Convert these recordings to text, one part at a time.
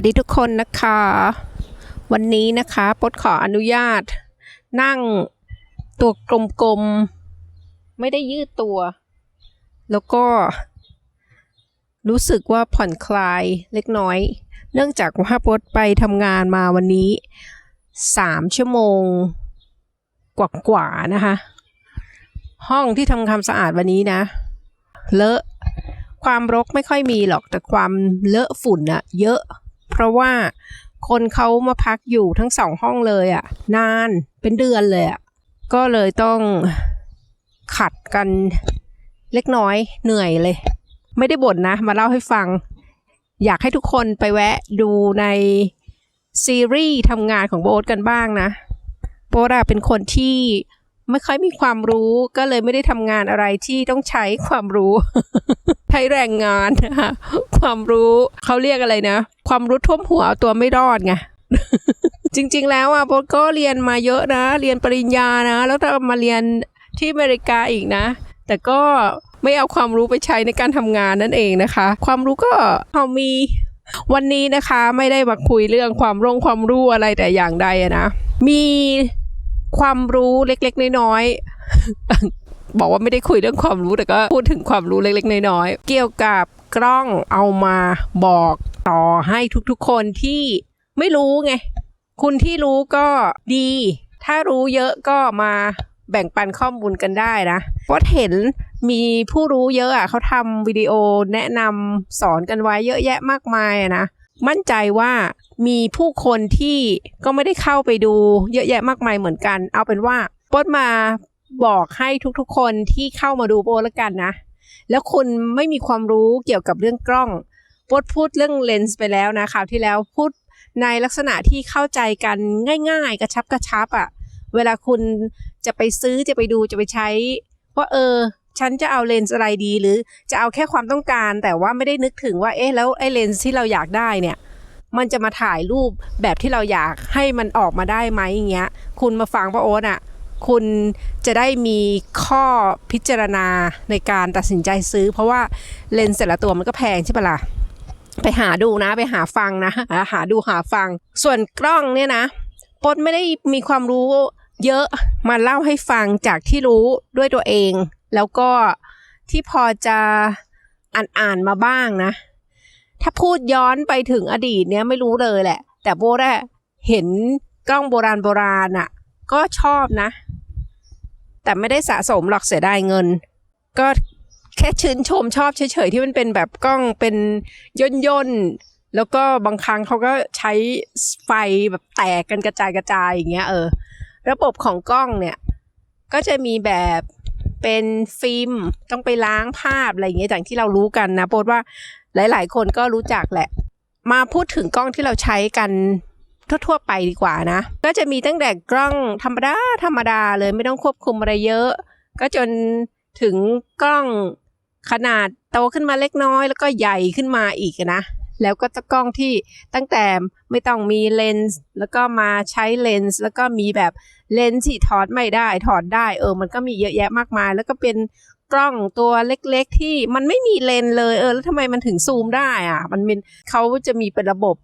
วัสดีทุกคนนะคะ วันนี้นะคะปดขออนุญาต นั่งตัวกลมๆ ไม่ได้ยืดตัว แล้วก็ รู้สึกว่าผ่อนคลายเล็กน้อย เนื่องจากว่าปดไปทำงานมาวันนี้สามชั่วโมง กว่าๆนะคะ ห้องที่ทำความสะอาดวันนี้นะ เลอะความรกไม่ค่อยมีหรอกแต่ความเลอะฝุ่นอะเยอะ ราะว่าคนเขามาพักอยู่ทั้งสองห้องเลยอะนานเป็นเดือนเลยอะก็เลยต้องขัดกันเล็กน้อยเหนื่อยเลย ไม่ได้บ่นนะ มาเล่าให้ฟัง อยากให้ทุกคนไปแวะดูในซีรีส์ทำงานของโบ๊ทกันบ้างนะโบ๊ทเป็นคนที่ ไม่ค่อยมีความรู้ก็เลยไม่ได้ทำงานอะไรที่ต้องใช้ความรู้ ใช้แรงงานนะคะความรู้เขาเรียกอะไรนะ ความรู้ท่วมหัวเอาตัวไม่รอดไงจริงๆแล้วอะโบก็เรียนมาเยอะนะ เรียนปริญญานะ แล้วก็มาเรียนที่อเมริกาอีกนะ แต่ก็ไม่เอาความรู้ไปใช้ในการทำงานนั่นเองนะคะ ความรู้ก็เรามีวันนี้นะคะไม่ได้มาคุยเรื่องความรงความรู้อะไรแต่อย่างใดนะ มี ความรู้เล็กๆ น้อยๆ บอกว่าไม่ได้คุยเรื่องความรู้แต่ก็พูดถึงความรู้เล็กๆ น้อยๆ เกี่ยวกับกล้องเอามาบอกต่อให้ทุกๆ คนที่ไม่รู้ไง คุณที่รู้ก็ดี ถ้ารู้เยอะก็มาแบ่งปันข้อมูลกันได้นะเพราะเห็นมีผู้รู้เยอะอะเขาทำวิดีโอแนะนำสอนกันไว้เยอะแยะมากมายอะนะ มั่นใจว่ามีผู้คนที่ก็ไม่ได้เข้าไปดูเยอะแยะมากมายเหมือนกัน เอาเป็นว่าโป๊ดมาบอกให้ทุกๆ คนที่เข้ามาดูโป๊ดแล้วกันนะ แล้วคุณไม่มีความรู้เกี่ยวกับเรื่องกล้องโป๊ดพูดเรื่องเลนส์ไปแล้วนะคราวที่แล้วพูดในลักษณะที่เข้าใจกันง่ายๆ กระชับกระชับอะ่ะ เวลาคุณจะไปซื้อจะไปดูจะไปใช้ว่าเออ ฉันจะเอาเลนส์อะไรดีหรือจะเอาแค่ความต้องการ แต่ว่าไม่ได้นึกถึงว่าเอ๊ะแล้วไอ้เลนส์ที่เราอยากได้เนี่ยมันจะมาถ่ายรูปแบบที่เราอยากให้มันออกมาได้ไหมอย่างเงี้ย คุณมาฟังป้าโอ๊ตอะ คุณจะได้มีข้อพิจารณาในการตัดสินใจซื้อ เพราะว่าเลนส์แต่ละตัวมันก็แพงใช่ปะล่ะ ไปหาดูนะไปหาฟังนะหาหาดูหาฟัง ส่วนกล้องเนี่ยนะปดไม่ได้มีความรู้เยอะมาเล่าให้ฟังจากที่รู้ด้วยตัวเอง แล้วก็ที่พอจะอ่านอ่านมาบ้างนะ ถ้าพูดย้อนไปถึงอดีตเนี้ยไม่รู้เลยแหละ แต่โบได้เห็นกล้องโบราณโบราณอะ ก็ชอบนะ แต่ไม่ได้สะสมหรอกเสียดายเงิน ก็แค่ชื่นชมชอบเฉยๆที่มันเป็นแบบกล้องเป็นย่นย่นๆแล้วก็บางครั้งเขาก็ใช้ไฟแบบแตกกันกระจายกระจายอย่างเงี้ยเออ ระบบของกล้องเนี่ย ก็จะมีแบบ เป็นฟิล์มต้องไปล้างภาพอะไรอย่างเงี้ยอย่างที่เรารู้กันนะโปดว่าหลาย ๆ คนก็รู้จักแหละ มาพูดถึงกล้องที่เราใช้กันทั่วๆไปดีกว่านะ ก็จะมีตั้งแต่กล้องธรรมดาธรรมดาเลยไม่ต้องควบคุมอะไรเยอะ ก็จนถึงกล้องขนาดโตขึ้นมาเล็กน้อย แล้วก็ใหญ่ขึ้นมาอีกนะ แล้วก็จะกล้องที่ตั้งแต่ไม่ต้องมีเลนส์แล้วก็มาใช้เลนส์แล้วก็มีแบบเลนส์ที่ถอดไม่ได้ถอดได้เออมันก็มีเยอะแยะมากมาย แล้วก็เป็นกล้องตัวเล็กๆ ที่มันไม่มีเลนส์เลยเออแล้วทำไมมันถึงซูมได้อะมันเป็นเขาจะมีเป็นระบบ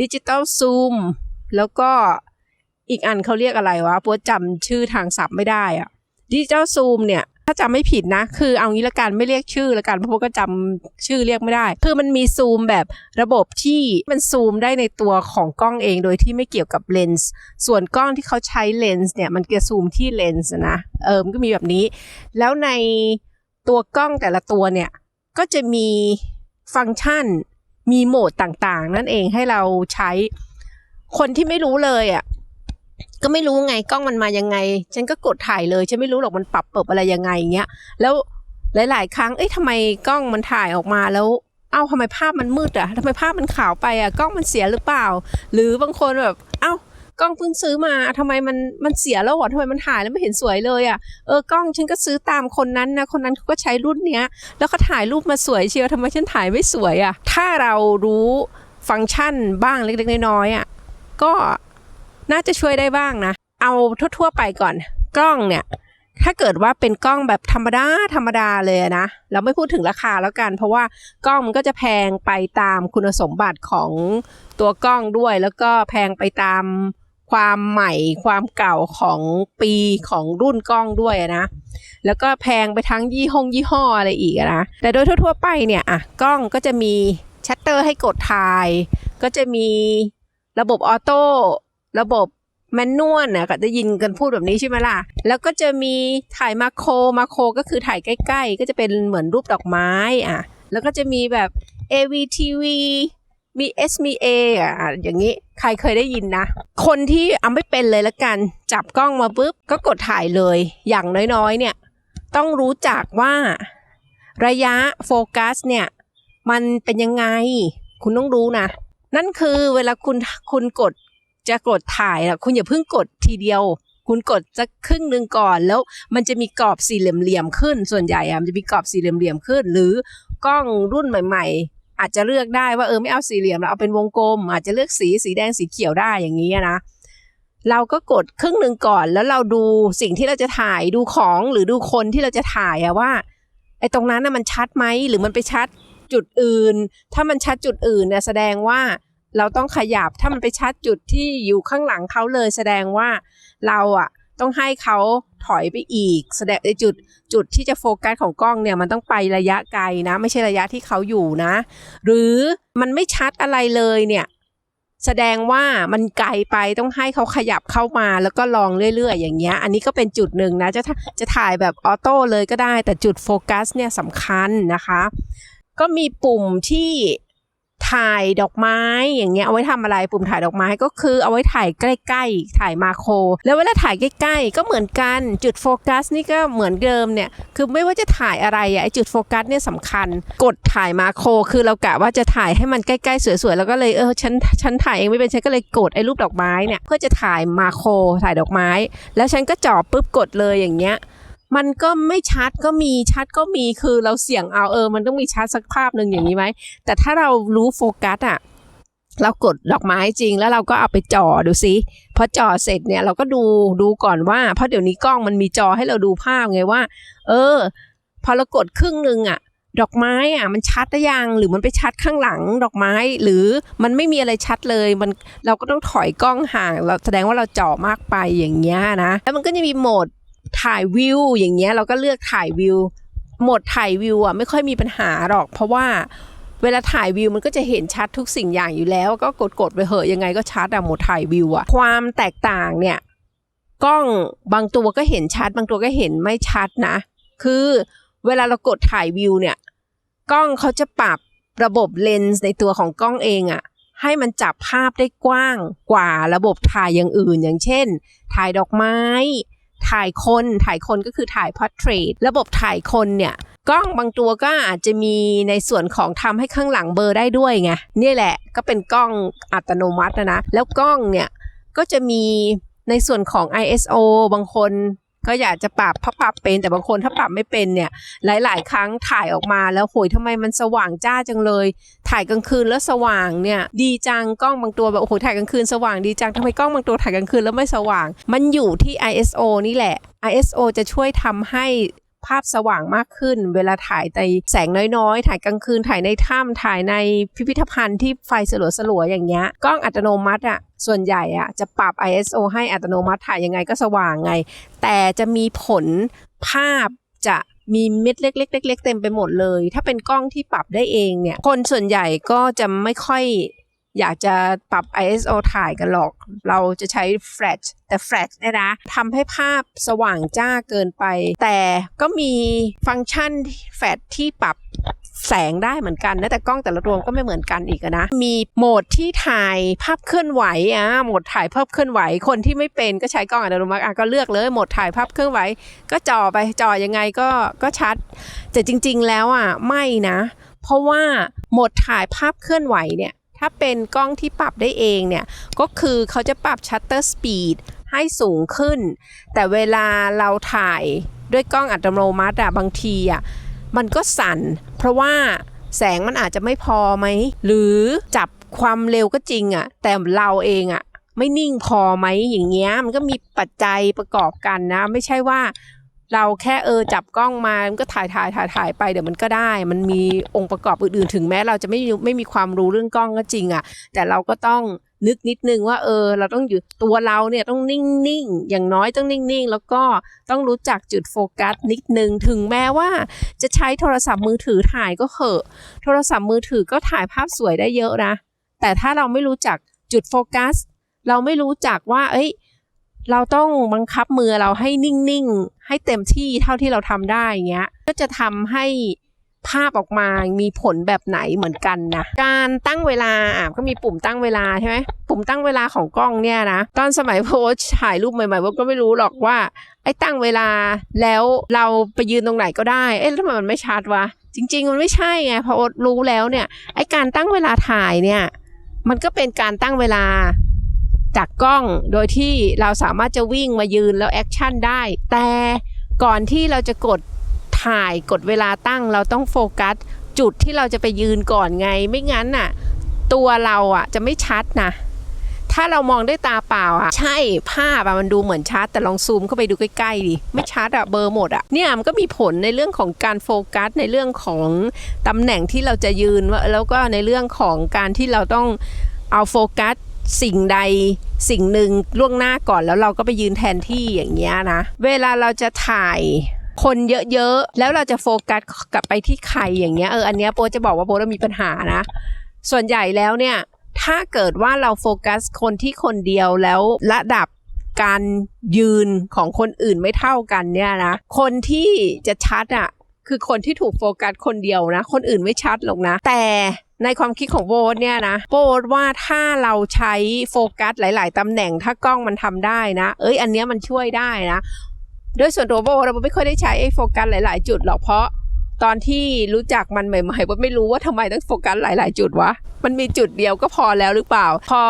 ดิจิตอลซูมแล้วก็อีกอันเขาเรียกอะไรวะปัวจำชื่อทางศัพท์ไม่ได้อะดิจิตอลซูมเนี่ย ถ้าจำไม่ผิดนะ คือเอางี้ละกันไม่เรียกชื่อละกันเพราะพว่าก็จำชื่อเรียกไม่ได้ คือมันมีซูมแบบระบบที่มันซูมได้ในตัวของกล้องเองโดยที่ไม่เกี่ยวกับเลนส์ส่วนกล้องที่เขาใช้เลนส์เนี่ยมันจะซูมที่เลนส์นะเออมันก็มีแบบนี้ แล้วในตัวกล้องแต่ละตัวเนี่ยก็จะมีฟังก์ชันมีโหมดต่างๆ นั่นเองให้เราใช้คนที่ไม่รู้เลยอะ่ะ ก็ไม่รู้ไงกล้องมันมายังไง ฉันก็กดถ่ายเลย ฉันไม่รู้หรอกมันปรับเปิบอะไรยังไงเงี้ย แล้วหลาย ๆ ครั้ง เอ้ยทำไมกล้องมันถ่ายออกมาแล้ว เอ้าทำไมภาพมันมืดอะทำไมภาพมันขาวไปอะกล้องมันเสียหรือเปล่า หรือบางคนแบบ เอ้ากล้องเพิ่งซื้อมาทำไมมันมันเสียแล้วหรอทำไมมันถ่ายแล้วไม่เห็นสวยเลยอะเออกล้องฉันก็ซื้อตามคนนั้นนะคนนั้นเขาก็ใช้รุ่นเนี้ย แล้วก็ถ่ายรูปมาสวยเชียวทำไมฉันถ่ายไม่สวยอะ่ะถ้าเรารู้ฟังก์ชันบ้างเล็กๆน้อยๆอะก็ น่าจะช่วยได้บ้างนะ เอาทั่วๆไปก่อน กล้องเนี่ย ถ้าเกิดว่าเป็นกล้องแบบธรรมดาธรรมดาเลยนะเราไม่พูดถึงราคาแล้วกัน เพราะว่ากล้องมันก็จะแพงไปตามคุณสมบัติของตัวกล้องด้วย แล้วก็แพงไปตามความใหม่ความเก่าของปีของรุ่นกล้องด้วยนะ แล้วก็แพงไปทั้งยี่ห้องยี่ห้ออะไรอีกนะ แต่โดยทั่วๆไปเนี่ยอะกล้องก็จะมีชัตเตอร์ให้กดถ่าย ก็จะมีระบบออโต้ ระบบแมนนวลนะก็จะยินกันพูดแบบนี้ใช่ไหมล่ะ แล้วก็จะมีถ่ายมาโครมาโครก็คือถ่ายใกล้ ๆ ก็จะเป็นเหมือนรูปดอกไม้อะ แล้วก็จะมีแบบ AVTV มี SMA อะ อย่างนี้ใครเคยได้ยินนะ คนที่เอาไม่เป็นเลยละกัน จับกล้องมาปุ๊บ ก็กดถ่ายเลย อย่างน้อยๆ เนี่ย ต้องรู้จักว่า ระยะโฟกัสเนี่ย มันเป็นยังไง คุณต้องรู้นะ นั่นคือเวลาคุณคุณกด จะกดถ่ายอะคุณอย่าเพิ่งกดทีเดียว คุณกดสักครึ่งหนึ่งก่อน แล้วมันจะมีกรอบสี่เหลี่ยมๆขึ้น ส่วนใหญ่อะมันจะมีกรอบสี่เหลี่ยมๆขึ้น หรือกล้องรุ่นใหม่ ๆ อาจจะเลือกได้ว่าเออไม่เอาสี่เหลี่ยมแล้วเอาเป็นวงกลม อาจจะเลือกสีสีแดงสีเขียวได้อย่างนี้นะเราก็กดครึ่งหนึ่งก่อนแล้วเราดูสิ่งที่เราจะถ่ายดูของหรือดูคนที่เราจะถ่ายอะว่าไอ้ตรงนั้นน่ะมันชัดไหมหรือมันไปชัดจุดอื่น ถ้ามันชัดจุดอื่นเนี่ยแสดงว่า เราต้องขยับถ้ามันไปชัดจุดที่อยู่ข้างหลังเขาเลยแสดงว่าเราอะต้องให้เขาถอยไปอีก แสดงไอ้จุดจุดที่จะโฟกัสของกล้องเนี่ยมันต้องไประยะไกลนะ ไม่ใช่ระยะที่เขาอยู่นะ หรือมันไม่ชัดอะไรเลยเนี่ยแสดงว่ามันไกลไปต้องให้เขาขยับเข้ามาแล้วก็ลองเรื่อยๆ อย่างเงี้ย อันนี้ก็เป็นจุดหนึ่งนะจะจะถ่ายแบบออโต้เลยก็ได้ แต่จุดโฟกัสเนี่ยสำคัญนะคะ ก็มีปุ่มที่ ถ่ายดอกไม้อย่างเงี้ยเอาไว้ทำอะไรปุ่มถ่ายดอกไม้ก็คือเอาไว้ถ่ายใกล้ๆ ถ่ายมาโคร แล้วเวลาถ่ายใกล้ๆ ก็เหมือนกันจุดโฟกัสนี่ก็เหมือนเดิมเนี่ยคือไม่ว่าจะถ่ายอะไรอะไอจุดโฟกัสเนี่ยสำคัญ กดถ่ายมาโคร คือเรากะว่าจะถ่ายให้มันใกล้ๆ สวยๆ แล้วก็เลยเออฉันฉันถ่ายเองไม่เป็นฉันก็เลยกดไอ้รูปดอกไม้เนี่ยเพื่อจะถ่ายมาโครถ่ายดอกไม้ แล้วฉันก็จ่อปุ๊บกดเลยอย่างเงี้ย มันก็ไม่ชัดก็มีชัดก็มีคือเราเสี่ยงเอาเออ มันต้องมีชัดสักภาพหนึ่งอย่างนี้ไหมแต่ถ้าเรารู้โฟกัสอะเรากดดอกไม้จริงแล้วเราก็เอาไปจ่อดูซิพอจ่อเสร็จเนี่ยเราก็ดูดูก่อนว่า เพราะเดี๋ยวนี้กล้องมันมีจอให้เราดูภาพไงว่า เออ พอเรากดครึ่งหนึ่งอะดอกไม้อะมันชัดหรือยังหรือมันไปชัดข้างหลังดอกไม้ หรือมันไม่มีอะไรชัดเลยมันเราก็ต้องถอยกล้องห่าง เราแสดงว่าเราจ่อมากไปอย่างเงี้ยนะแล้วมันก็จะมีโหมด ถ่ายวิวอย่างเงี้ยเราก็เลือกถ่ายวิวโหมดถ่ายวิวอะไม่ค่อยมีปัญหาหรอก เพราะว่าเวลาถ่ายวิวมันก็จะเห็นชัดทุกสิ่งอย่างอยู่แล้ว ก็กดกดๆไปเหอะยังไงก็ชัดอะโหมดถ่ายวิวอะความแตกต่างเนี่ยกล้องบางตัวก็เห็นชัด บางตัวก็เห็นไม่ชัดนะ คือเวลาเรากดถ่ายวิวเนี่ยกล้องเขาจะปรับระบบเลนส์ในตัวของกล้องเองอะให้มันจับภาพได้กว้างกว่าระบบถ่ายอย่างอื่น อย่างเช่น ถ่ายดอกไม้ ถ่ายคนถ่ายคนก็คือถ่ายพอร์เทรตระบบถ่ายคนเนี่ยกล้องบางตัวก็อาจจะมีในส่วนของทำให้ข้างหลังเบอร์ได้ด้วยไงนี่แหละก็เป็นกล้องอัตโนมัตินะนะแล้วกล้องเนี่ยก็จะมีในส่วนของ ISO บางคน ก็อยากจะปรับเพราะปรับเป็นแต่บางคนถ้าปรับไม่เป็นเนี่ย หลาย ๆ ครั้งถ่ายออกมาแล้วโหยทำไมมันสว่างจ้าจังเลย ถ่ายกลางคืนแล้วสว่างเนี่ย ดีจังกล้องบางตัวแบบโอ้โหถ่ายกลางคืนสว่างดีจังทำไมกล้องบางตัวถ่ายกลางคืนแล้วไม่สว่าง มันอยู่ที่ ISO นี่แหละ ISO จะช่วยทำให้ ภาพสว่างมากขึ้น เวลาถ่ายในแสงน้อยๆ ถ่ายกลางคืน ถ่ายในถ้ำถ่ายในพิพิธภัณฑ์ที่ไฟสลัวๆอย่างเงี้ย กล้องอัตโนมัติอะส่วนใหญ่อะจะปรับ ISO ให้อัตโนมัติถ่ายยังไงก็สว่างไง แต่จะมีผลภาพจะมีเม็ดเล็กๆเต็มไปหมดเลย ถ้าเป็นกล้องที่ปรับได้เองเนี่ย คนส่วนใหญ่ก็จะไม่ค่อย อยากจะปรับ ISO ถ่ายกันหรอก เราจะใช้ flash แต่ flash เนี่ยนะทำให้ภาพสว่างจ้าเกินไป แต่ก็มีฟังก์ชัน flash ที่ปรับแสงได้เหมือนกันนะแต่กล้องแต่ละตัวก็ไม่เหมือนกันอีกนะ มีโหมดที่ถ่ายภาพเคลื่อนไหวอะโหมดถ่ายภาพเคลื่อนไหว คนที่ไม่เป็นก็ใช้กล้องอัตโนมัติอะก็เลือกเลยโหมดถ่ายภาพเคลื่อนไหว ก็จ่อไปจ่อยังไงก็ก็ชัด แต่จริง ๆ แล้วอะไม่นะ เพราะว่าโหมดถ่ายภาพเคลื่อนไหวเนี่ย ถ้าเป็นกล้องที่ปรับได้เองเนี่ย ก็คือเขาจะปรับชัตเตอร์สปีดให้สูงขึ้น แต่เวลาเราถ่ายด้วยกล้องอัตโนมัติอะบางทีอะมันก็สั่น เพราะว่าแสงมันอาจจะไม่พอไหม หรือจับความเร็วก็จริงอะแต่เราเองอะไม่นิ่งพอไหมอย่างเงี้ยมันก็มีปัจจัยประกอบกันนะ ไม่ใช่ว่า เราแค่เออจับกล้องมามันก็ถ่ายถ่ายถ่ายถ่ายไปเดี๋ยวมันก็ได้ มันมีองค์ประกอบอื่นๆ ถึงแม้เราจะไม่ไม่มีความรู้เรื่องกล้องก็จริงอะแต่เราก็ต้องนึกนิดนึงว่าเออ เราต้องอยู่ตัวเราเนี่ยต้องนิ่งๆ อย่างน้อยต้องนิ่งๆ แล้วก็ต้องรู้จักจุดโฟกัสนิดนึง ถึงแม้ว่าจะใช้โทรศัพท์มือถือถ่ายก็เหอะ โทรศัพท์มือถือก็ถ่ายภาพสวยได้เยอะนะ แต่ถ้าเราไม่รู้จักจุดโฟกัส เราไม่รู้จักว่า เอ้ย เราต้องบังคับมือเราให้นิ่งๆ ให้เต็มที่เท่าที่เราทำได้เงี้ย ก็จะทำให้ภาพออกมามีผลแบบไหนเหมือนกันนะ การตั้งเวลาอะก็มีปุ่มตั้งเวลาใช่ไหมปุ่มตั้งเวลาของกล้องเนี่ยนะ ตอนสมัยโพสถ่ายรูปใหม่ๆว่าก็ไม่รู้หรอกว่า ไอ้ตั้งเวลาแล้วเราไปยืนตรงไหนก็ได้ เอ๊ะทำไมมันไม่ชัดวะ จริง ๆ มันไม่ใช่ไงพราะรู้แล้วเนี่ย ไอ้การตั้งเวลาถ่ายเนี่ย มันก็เป็นการตั้งเวลา จากกล้องโดยที่เราสามารถจะวิ่งมายืนแล้วแอคชั่นได้ แต่ก่อนที่เราจะกดถ่ายกดเวลาตั้งเราต้องโฟกัส จุดที่เราจะไปยืนก่อนไง ไม่งั้นน่ะ ตัวเราอะจะไม่ชัดนะ ถ้าเรามองด้วยตาเปล่าอะ ใช่ภาพอะมันดูเหมือนชัด แต่ลองซูมเข้าไปดูใกล้ๆดิไม่ชัดอะเบอร์หมดอะเนี่ยมันก็มีผลในเรื่องของการโฟกัสในเรื่องของตำแหน่งที่เราจะยืนว่าแล้วก็ในเรื่องของการที่เราต้องเอาโฟกัส สิ่งใดสิ่งหนึ่งล่วงหน้าก่อนแล้วเราก็ไปยืนแทนที่อย่างเงี้ยนะ เวลาเราจะถ่ายคนเยอะๆ แล้วเราจะโฟกัสกลับไปที่ใครอย่างเงี้ยเอออันเนี้ยโปจะบอกว่าโปจะมีปัญหานะ ส่วนใหญ่แล้วเนี่ย ถ้าเกิดว่าเราโฟกัสคนที่คนเดียวแล้วระดับการยืนของคนอื่นไม่เท่ากันเนี่ยนะคนที่จะชัดอะคือคนที่ถูกโฟกัสคนเดียวนะ คนอื่นไม่ชัดหรอกนะ แต่ ในความคิดของโบทเนี่ยนะโบทว่าถ้าเราใช้โฟกัสหลาย ๆ ตำแหน่งถ้ากล้องมันทำได้นะ เอ้ยอันเนี้ยมันช่วยได้นะโดยส่วนตัวโบเราไม่ค่อยได้ใช้ไอ้โฟกัสหลาย ๆ จุดหรอกเพราะตอนที่รู้จักมันใหม่ๆว่าไม่รู้ว่าทำไมต้องโฟกัสหลาย ๆ จุดวะ มันมีจุดเดียวก็พอแล้วหรือเปล่า พอ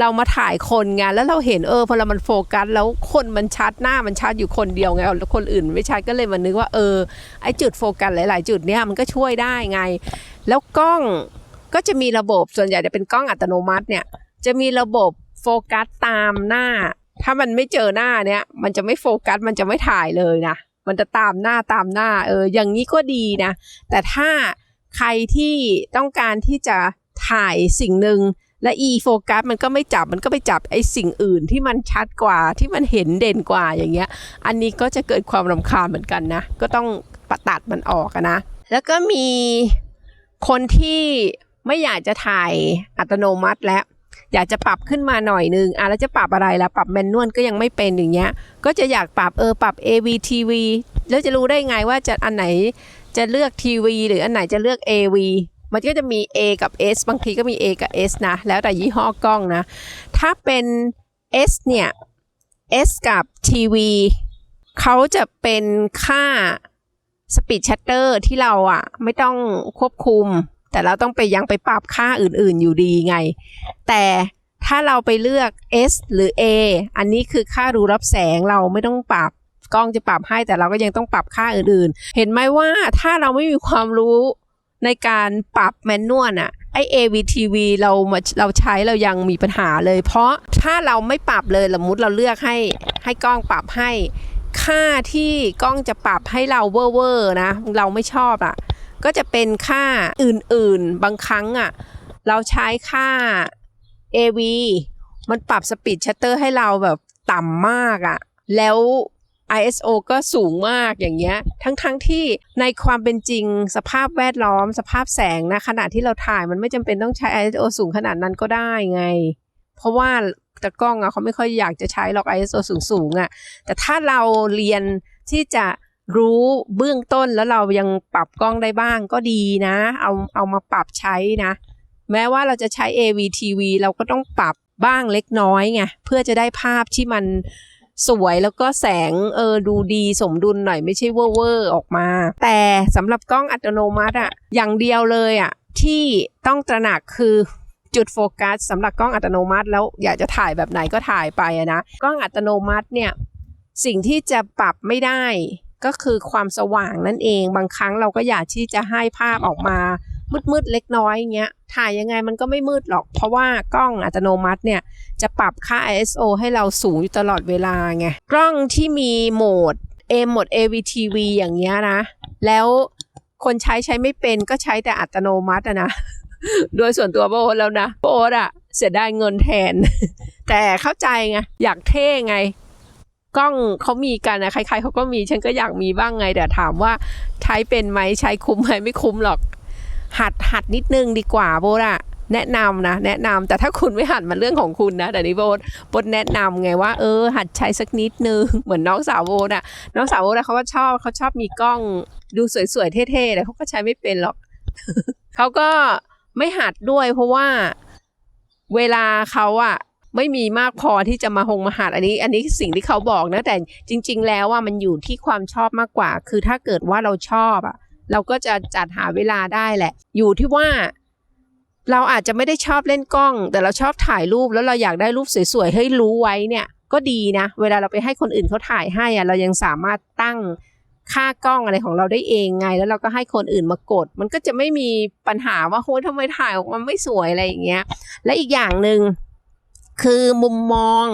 เรามาถ่ายคนไงแล้วเราเห็นเออพอเรามันโฟกัสแล้วคนมันชัดหน้ามันชัดอยู่คนเดียวไงแล้วคนอื่นไม่ชัดก็เลยมานึกว่าเออไอ้จุดโฟกัสหลาย ๆ จุดเนี้ยมันก็ช่วยได้ไง แล้วกล้อง ก็จะมีระบบส่วนใหญ่จะเป็นกล้องอัตโนมัติเนี่ย จะมีระบบโฟกัสตามหน้า ถ้ามันไม่เจอหน้าเนี่ย มันจะไม่โฟกัสมันจะไม่ถ่ายเลยนะมันจะตามหน้าตามหน้า เออ อย่างนี้ก็ดีนะ แต่ถ้าใครที่ต้องการที่จะถ่ายสิ่งหนึ่งและอีโฟกัสมันก็ไม่จับมันก็ไปจับไอ้สิ่งอื่นที่มันชัดกว่าที่มันเห็นเด่นกว่าอย่างเงี้ย อันนี้ก็จะเกิดความรำคาญเหมือนกันนะ ก็ต้องปตัดมันออกนะ แล้วก็มีคนที่ ไม่อยากจะถ่ายอัตโนมัติแล้วอยากจะปรับขึ้นมาหน่อยนึงอะแล้วจะปรับอะไรล่ะ ปรับแมนนวลก็ยังไม่เป็นอย่างเงี้ย ก็จะอยากปรับเออปรับ AVTV แล้วจะรู้ได้ไงว่าจะอันไหนจะเลือก TV หรืออันไหนจะเลือก AV มันก็จะมี A กับ S บางทีก็มี A กับ S นะ แล้วแต่ยี่ห้อกล้องนะ ถ้าเป็น S เนี่ย S กับ TV เขาจะเป็นค่า Speed Shutter ที่เราอะไม่ต้องควบคุม แต่เราต้องไปยังไปปรับค่าอื่นๆอยู่ดีไง แต่ถ้าเราไปเลือก S หรือ A อันนี้คือค่ารูรับแสงเราไม่ต้องปรับกล้องจะปรับให้แต่เราก็ยังต้องปรับค่าอื่นๆ เห็นไหมว่าถ้าเราไม่มีความรู้ในการปรับแมนนวลอะไอ AVTV เรามาเราใช้เรายังมีปัญหาเลย เพราะถ้าเราไม่ปรับเลยสมมติเราเลือกให้ให้กล้องปรับให้ ค่าที่กล้องจะปรับให้เราเวอร์ๆนะ เราไม่ชอบอะ ก็จะเป็นค่าอื่นๆ บางครั้งอะเราใช้ค่า AV มันปรับสปีดชัตเตอร์ให้เราแบบต่ำมากอะแล้ว ISO ก็สูงมากอย่างเงี้ย ทั้งๆทที่ในความเป็นจริงสภาพแวดล้อม สภาพแสงนะขณะที่เราถ่ายมันไม่จำเป็นต้องใช้ ISO สูงขนาดนั้นก็ได้ไง เพราะว่าต่กล้องอะเขาไม่ค่อยอยากจะใช้หรอก ISO สูงสูงๆอะแต่ถ้าเราเรียนที่จะ รู้เบื้องต้นแล้วเรายังปรับกล้องได้บ้างก็ดีนะ เอาเอามาปรับใช้นะ แม้ว่าเราจะใช้ AVTV เราก็ต้องปรับบ้างเล็กน้อยไงเพื่อจะได้ภาพที่มันสวยแล้วก็แสงเออดูดีสมดุลหน่อยไม่ใช่เวอร์เวอร์ออกมา แต่สำหรับกล้องอัตโนมัติอะอย่างเดียวเลยอะที่ต้องตระหนักคือจุดโฟกัสสำหรับกล้องอัตโนมัติ แล้วอยากจะถ่ายแบบไหนก็ถ่ายไปะนะกล้องอัตโนมัติเนี่ยสิ่งที่จะปรับไม่ได้ ก็คือความสว่างนั่นเอง บางครั้งเราก็อยากที่จะให้ภาพออกมา มืดๆเล็กน้อยเงี้ย ถ่ายยังไงมันก็ไม่มืดหรอก เพราะว่ากล้องอัตโนมัติเนี่ยจะปรับค่า ISO ให้เราสูงอยู่ตลอดเวลาไง กล้องที่มีโหมด M หมด AVTV อย่างเงี้ยนะ แล้วคนใช้ใช้ไม่เป็นก็ใช้แต่อัตโนมัติอะนะ โดยส่วนตัวโบทแล้วนะโบทอะเสียดายเงินแทน แต่เข้าใจไง อยากเท่ไง กล้องเขามีกันนะใครๆเขาก็มีฉันก็อยากมีบ้างไง แต่ถามว่าใช้เป็นไหมใช้คุ้มไหมไม่คุ้มหรอก หัดหัดนิดนึงดีกว่าโบทอะแนะนำนะ แนะนำแต่ถ้าคุณไม่หัดมันเรื่องของคุณนะแต่นี่โบทโบทแนะนำไงว่า เออ หัดใช้สักนิดนึงเหมือนน้องสาวโบทอะน้องสาวโบทอะเขาก็ชอบเขาชอบมีกล้องดูสวยๆเท่ๆแต่เขาก็ใช้ไม่เป็นหรอกเขาก็ไม่หัดด้วยเพราะว่าเวลาเขาอะ ไม่มีมากพอที่จะมาหงมาหัดอันนี้ อันนี้สิ่งที่เขาบอกนะแต่จริง ๆ แล้วว่ามันอยู่ที่ความชอบมากกว่า คือถ้าเกิดว่าเราชอบอะ เราก็จะจัดหาเวลาได้แหละ อยู่ที่ว่า เราอาจจะไม่ได้ชอบเล่นกล้อง แต่เราชอบถ่ายรูปแล้วเราอยากได้รูปสวยๆให้รู้ไว้เนี่ย ก็ดีนะ เวลาเราไปให้คนอื่นเขาถ่ายให้อะเรายังสามารถตั้งค่ากล้องอะไรของเราได้เองไง แล้วเราก็ให้คนอื่นมากด มันก็จะไม่มีปัญหาว่าโฮ้ยทำไมถ่ายออกมาไม่สวยอะไรอย่างเงี้ย และอีกอย่างหนึ่ง คือมุมมอง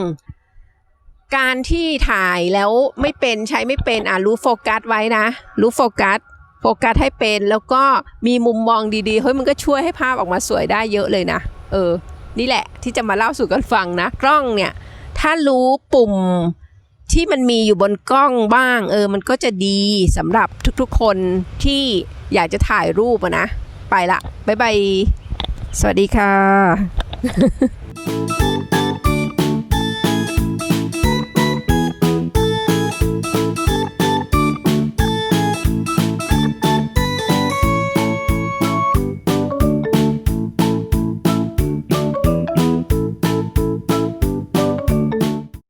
การที่ถ่ายแล้วไม่เป็นใช้ไม่เป็นอะรู้โฟกัสไว้นะ รู้โฟกัสโฟกัสให้เป็นแล้วก็มีมุมมองดีๆเฮ้ยมันก็ช่วยให้ภาพออกมาสวยได้เยอะเลยนะเออ นี่แหละที่จะมาเล่าสู่กันฟังนะ กล้องเนี่ย ถ้ารู้ปุ่มที่มันมีอยู่บนกล้องบ้าง เออ มันก็จะดีสำหรับทุกๆคนที่อยากจะถ่ายรูปนะ ไปละ บ๊ายบาย สวัสดีค่ะ